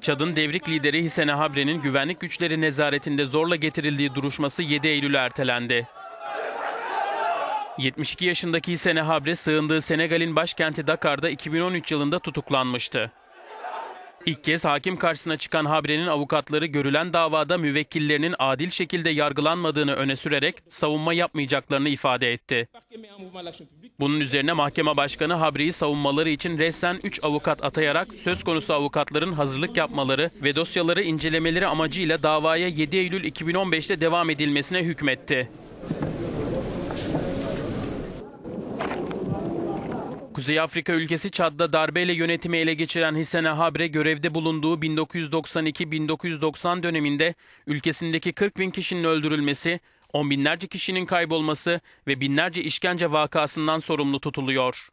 Çad'ın devrik lideri Hissene Habre'nin güvenlik güçleri nezaretinde zorla getirildiği duruşması 7 Eylül'e ertelendi. 72 yaşındaki Hissene Habre sığındığı Senegal'in başkenti Dakar'da 2013 yılında tutuklanmıştı. İlk kez hakim karşısına çıkan Habre'nin avukatları görülen davada müvekkillerinin adil şekilde yargılanmadığını öne sürerek savunma yapmayacaklarını ifade etti. Bunun üzerine mahkeme başkanı Habre'yi savunmaları için resen 3 avukat atayarak söz konusu avukatların hazırlık yapmaları ve dosyaları incelemeleri amacıyla davaya 7 Eylül 2015'te devam edilmesine hükmetti. Kuzey Afrika ülkesi Çad'da darbeyle yönetimi ele geçiren Hissene Habre görevde bulunduğu 1992-1990 döneminde ülkesindeki 40 bin kişinin öldürülmesi, on binlerce kişinin kaybolması ve binlerce işkence vakasından sorumlu tutuluyor.